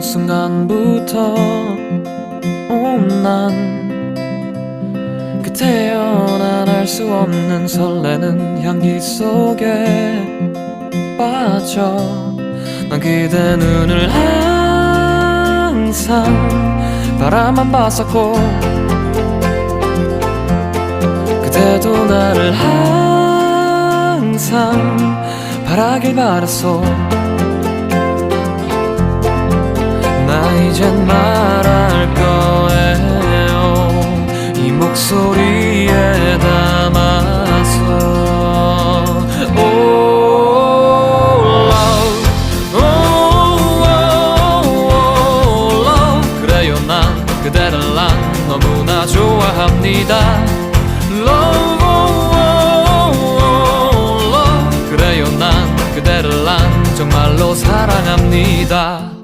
순간부터 온난 그 태어난 알 수 없는 설레는 향기 속에 빠져. 난 그대 눈을 항상 바라만 봤었고 그대도 나를 항상 바라길 바랐어 이젠 말할 거예요. 이 목소리에 담아서 Oh love Oh oh, oh, love 그래요 난 그대를 난 너무나 좋아합니다. Love oh, oh, oh, love 그래요 난 그대를 난 정말로 사랑합니다